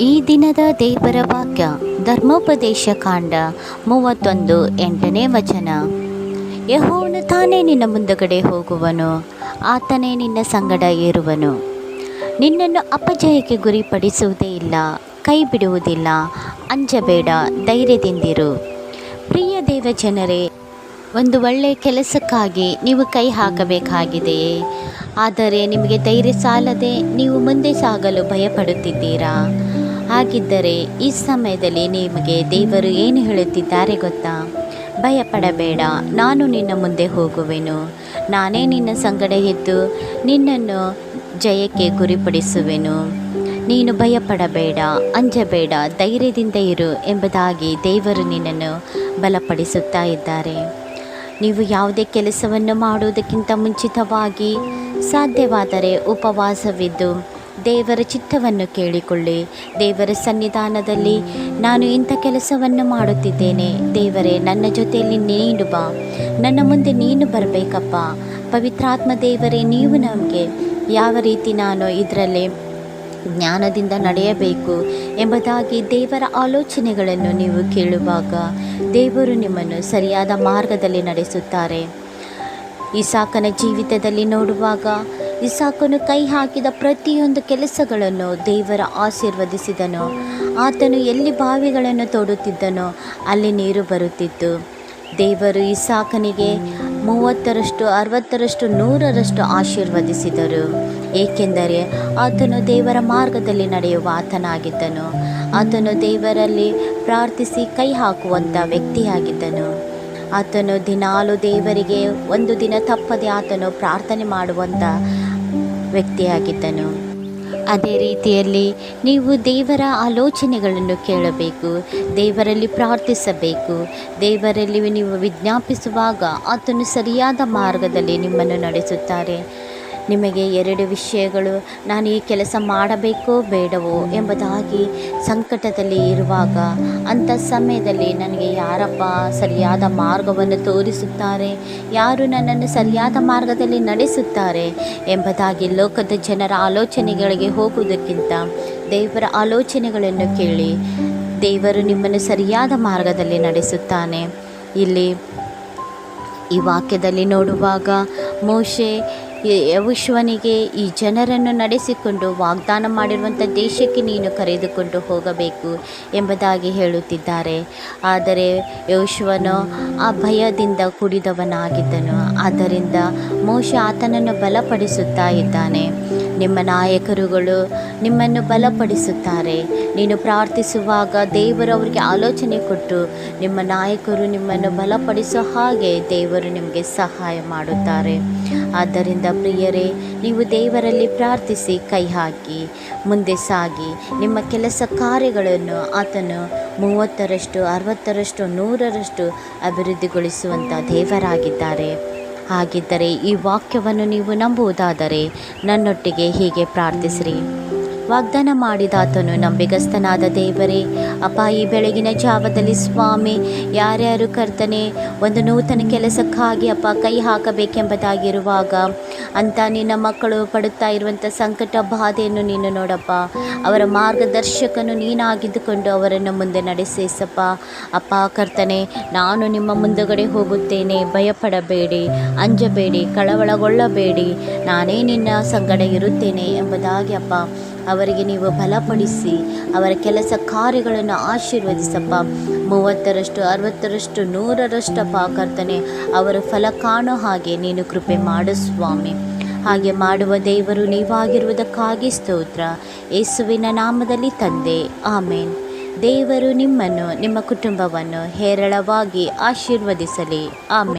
ಈ ದಿನದ ದೇವರ ವಾಕ್ಯ, ಧರ್ಮೋಪದೇಶ ಕಾಂಡ ಮೂವತ್ತೊಂದು ಎಂಟನೇ ವಚನ. ಯಹೋನು ತಾನೇ ನಿನ್ನ ಮುಂದಗಡೆ ಹೋಗುವನು, ಆತನೇ ನಿನ್ನ ಸಂಗಡ ಏರುವನು. ನಿನ್ನನ್ನು ಅಪಜಯಕ್ಕೆ ಗುರಿಪಡಿಸುವುದೇ ಇಲ್ಲ ಕೈ ಬಿಡುವುದಿಲ್ಲ ಅಂಜಬೇಡ, ಧೈರ್ಯದಿಂದಿರು. ಪ್ರಿಯ ದೇವ ಜನರೇ ಒಂದು ಒಳ್ಳೆಯ ಕೆಲಸಕ್ಕಾಗಿ ನೀವು ಕೈ ಹಾಕಬೇಕಾಗಿದೆಯೇ? ಆದರೆ ನಿಮಗೆ ಧೈರ್ಯ ಸಾಲದೆ ನೀವು ಮುಂದೆ ಸಾಗಲು ಭಯಪಡುತ್ತಿದ್ದೀರಾ? ಹಾಗಿದ್ದರೆ ಈ ಸಮಯದಲ್ಲಿ ನಿಮಗೆ ದೇವರು ಏನು ಹೇಳುತ್ತಿದ್ದಾರೆ ಗೊತ್ತಾ? ಭಯಪಡಬೇಡ, ನಾನು ನಿನ್ನ ಮುಂದೆ ಹೋಗುವೆನು. ನಾನೇ ನಿನ್ನ ಸಂಗಡ ಇದ್ದು ನಿನ್ನನ್ನು ಜಯಕ್ಕೆ ಗುರಿಪಡಿಸುವೆನು. ನೀನು ಭಯಪಡಬೇಡ, ಅಂಜಬೇಡ, ಧೈರ್ಯದಿಂದ ಇರು ಎಂಬುದಾಗಿ ದೇವರು ನಿನ್ನನ್ನು ಬಲಪಡಿಸುತ್ತಾ ಇದ್ದಾರೆ. ನೀವು ಯಾವುದೇ ಕೆಲಸವನ್ನು ಮಾಡುವುದಕ್ಕಿಂತ ಮುಂಚಿತವಾಗಿ ಸಾಧ್ಯವಾದರೆ ಉಪವಾಸವಿದ್ದು ದೇವರ ಚಿತ್ತವನ್ನು ಕೇಳಿಕೊಳ್ಳಿ. ದೇವರ ಸನ್ನಿಧಾನದಲ್ಲಿ ನಾನು ಇಂಥ ಕೆಲಸವನ್ನು ಮಾಡುತ್ತಿದ್ದೇನೆ. ದೇವರೇ, ನನ್ನ ಜೊತೆಯಲ್ಲಿ ನೀನು ಬಾ. ನನ್ನ ಮುಂದೆ ನೀನು ಬರಬೇಕಪ್ಪ. ಪವಿತ್ರಾತ್ಮ ದೇವರೇ, ನೀವು ನಮಗೆ ಯಾವ ರೀತಿ ನಾನು ಇದರಲ್ಲಿ ಜ್ಞಾನದಿಂದ ನಡೆಯಬೇಕು ಎಂಬುದಾಗಿ ದೇವರ ಆಲೋಚನೆಗಳನ್ನು ನೀವು ಕೇಳುವಾಗ ದೇವರು ನಿಮ್ಮನ್ನು ಸರಿಯಾದ ಮಾರ್ಗದಲ್ಲಿ ನಡೆಸುತ್ತಾರೆ. ಇಸಾಕನ ಜೀವಿತದಲ್ಲಿ ನೋಡುವಾಗ ಇಸಾಕನು ಕೈ ಹಾಕಿದ ಪ್ರತಿಯೊಂದು ಕೆಲಸಗಳನ್ನು ದೇವರ ಆಶೀರ್ವದಿಸಿದನು. ಆತನು ಎಲ್ಲಿ ಬಾವಿಗಳನ್ನು ತೊಡುತ್ತಿದ್ದನೋ ಅಲ್ಲಿ ನೀರು ಬರುತ್ತಿತ್ತು. ದೇವರು ಇಸಾಕನಿಗೆ ಮೂವತ್ತರಷ್ಟು, ಅರವತ್ತರಷ್ಟು, ನೂರರಷ್ಟು ಆಶೀರ್ವದಿಸಿದರು. ಏಕೆಂದರೆ ಆತನು ದೇವರ ಮಾರ್ಗದಲ್ಲಿ ನಡೆಯುವ ಆತನಾಗಿದ್ದನು. ಆತನು ದೇವರಲ್ಲಿ ಪ್ರಾರ್ಥಿಸಿ ಕೈ ಹಾಕುವಂಥ ವ್ಯಕ್ತಿಯಾಗಿದ್ದನು. ಆತನು ದಿನಾಲು ದೇವರಿಗೆ ಒಂದು ದಿನ ತಪ್ಪದೆ ಆತನು ಪ್ರಾರ್ಥನೆ ಮಾಡುವಂಥ ವ್ಯಕ್ತಿಯಾಗಿದ್ದನು. ಅದೇ ರೀತಿಯಲ್ಲಿ ನೀವು ದೇವರ ಆಲೋಚನೆಗಳನ್ನು ಕೇಳಬೇಕು, ದೇವರಲ್ಲಿ ಪ್ರಾರ್ಥಿಸಬೇಕು, ದೇವರಲ್ಲಿ ನೀವು ವಿಜ್ಞಾಪಿಸುವಾಗ ಆತನು ಸರಿಯಾದ ಮಾರ್ಗದಲ್ಲಿ ನಿಮ್ಮನ್ನು ನಡೆಸುತ್ತಾರೆ. ನಿಮಗೆ ಎರಡು ವಿಷಯಗಳು ನಾನು ಈ ಕೆಲಸ ಮಾಡಬೇಕೋ ಬೇಡವೋ ಎಂಬುದಾಗಿ ಸಂಕಟದಲ್ಲಿ ಇರುವಾಗ ಅಂಥ ಸಮಯದಲ್ಲಿ ನನಗೆ ಯಾರಪ್ಪ ಸರಿಯಾದ ಮಾರ್ಗವನ್ನು ತೋರಿಸುತ್ತಾರೆ? ಯಾರು ನನ್ನನ್ನು ಸರಿಯಾದ ಮಾರ್ಗದಲ್ಲಿ ನಡೆಸುತ್ತಾರೆ ಎಂಬುದಾಗಿ ಲೋಕದ ಜನರ ಆಲೋಚನೆಗಳಿಗೆ ಹೋಗುವುದಕ್ಕಿಂತ ದೇವರ ಆಲೋಚನೆಗಳನ್ನು ಕೇಳಿ ದೇವರು ನಿಮ್ಮನ್ನು ಸರಿಯಾದ ಮಾರ್ಗದಲ್ಲಿ ನಡೆಸುತ್ತಾನೆ. ಇಲ್ಲಿ ಈ ವಾಕ್ಯದಲ್ಲಿ ನೋಡುವಾಗ ಮೋಶೆ ಯವುಶ್ವನಿಗೆ ಈ ಜನರನ್ನು ನಡೆಸಿಕೊಂಡು ವಾಗ್ದಾನ ಮಾಡಿರುವಂಥ ದೇಶಕ್ಕೆ ನೀನು ಕರೆದುಕೊಂಡು ಹೋಗಬೇಕು ಎಂಬುದಾಗಿ ಹೇಳುತ್ತಿದ್ದಾರೆ. ಆದರೆ ಯಶ್ವನು ಆ ಭಯದಿಂದ ಕುಡಿದವನಾಗಿದ್ದನು. ಆದ್ದರಿಂದ ಮೋಶ ಆತನನ್ನು ಬಲಪಡಿಸುತ್ತಾ ಇದ್ದಾನೆ. ನಿಮ್ಮ ನಾಯಕರುಗಳು ನಿಮ್ಮನ್ನು ಬಲಪಡಿಸುತ್ತಾರೆ. ನೀನು ಪ್ರಾರ್ಥಿಸುವಾಗ ದೇವರು ಅವರಿಗೆ ಆಲೋಚನೆ ಕೊಟ್ಟು, ನಿಮ್ಮ ನಾಯಕರು ನಿಮ್ಮನ್ನು ಬಲಪಡಿಸೋ ಹಾಗೆ ದೇವರು ನಿಮಗೆ ಸಹಾಯ ಮಾಡುತ್ತಾರೆ. ಆದ್ದರಿಂದ ಪ್ರಿಯರೇ, ನೀವು ದೇವರಲ್ಲಿ ಪ್ರಾರ್ಥಿಸಿ ಕೈ ಹಾಕಿ ಮುಂದೆ ಸಾಗಿ. ನಿಮ್ಮ ಕೆಲಸ ಕಾರ್ಯಗಳನ್ನು ಆತನು ಮೂವತ್ತರಷ್ಟು, ಅರವತ್ತರಷ್ಟು, ನೂರರಷ್ಟು ಅಭಿವೃದ್ಧಿಗೊಳಿಸುವಂಥ ದೇವರಾಗಿದ್ದಾರೆ. ಹಾಗಿದ್ದರೆ ಈ ವಾಕ್ಯವನ್ನು ನೀವು ನಂಬುವುದಾದರೆ ನನ್ನೊಟ್ಟಿಗೆ ಹೀಗೆ ಪ್ರಾರ್ಥಿಸಿರಿ. ವಾಗ್ದಾನ ಮಾಡಿದಾತನು. ನಂಬಿಗಸ್ತನಾದ ದೇವರೇ, ಅಪ್ಪ, ಈ ಬೆಳಗಿನ ಜಾವದಲ್ಲಿ ಸ್ವಾಮಿ, ಯಾರ್ಯಾರು ಕರ್ತನೆ, ಒಂದು ನೂತನ ಕೆಲಸಕ್ಕಾಗಿ ಅಪ್ಪ ಕೈ ಹಾಕಬೇಕೆಂಬುದಾಗಿರುವಾಗ ಅಂತ ನಿನ್ನ ಮಕ್ಕಳು ಪಡುತ್ತಾ ಇರುವಂಥ ಸಂಕಟ ಬಾಧೆಯನ್ನು ನೀನು ನೋಡಪ್ಪ. ಅವರ ಮಾರ್ಗದರ್ಶಕನು ನೀನಾಗಿದ್ದುಕೊಂಡು ಅವರನ್ನು ಮುಂದೆ ನಡೆಸೇಸಪ್ಪ. ಅಪ್ಪ, ಕರ್ತನೆ, ನಾನು ನಿಮ್ಮ ಮುಂದುಗಡೆ ಹೋಗುತ್ತೇನೆ. ಭಯಪಡಬೇಡಿ, ಅಂಜಬೇಡಿ, ಕಳವಳಗೊಳ್ಳಬೇಡಿ. ನಾನೇ ನಿನ್ನ ಸಂಗಡ ಇರುತ್ತೇನೆ ಎಂಬುದಾಗಿ ಅಪ್ಪ ಅವರಿಗೆ ನೀವು ಬಲಪಡಿಸಿ, ಅವರ ಕೆಲಸ ಕಾರ್ಯಗಳನ್ನು ಆಶೀರ್ವದಿಸಪ್ಪ. ಮೂವತ್ತರಷ್ಟು, ಅರವತ್ತರಷ್ಟು ನೂರರಷ್ಟಪ್ಪ ಕರ್ತನೆ, ಅವರ ಫಲ ಕಾಣೋ ಹಾಗೆ ನೀನು ಕೃಪೆ ಮಾಡು ಸ್ವಾಮಿ. ಹಾಗೆ ಮಾಡುವ ದೇವರು ನೀವಾಗಿರುವುದಕ್ಕಾಗಿ ಸ್ತೋತ್ರ. ಯೇಸುವಿನ ನಾಮದಲ್ಲಿ ತಂದೆ. ಆಮೇನ್. ದೇವರು ನಿಮ್ಮನ್ನು, ನಿಮ್ಮ ಕುಟುಂಬವನ್ನು ಹೇರಳವಾಗಿ ಆಶೀರ್ವದಿಸಲಿ. ಆಮೇಲೆ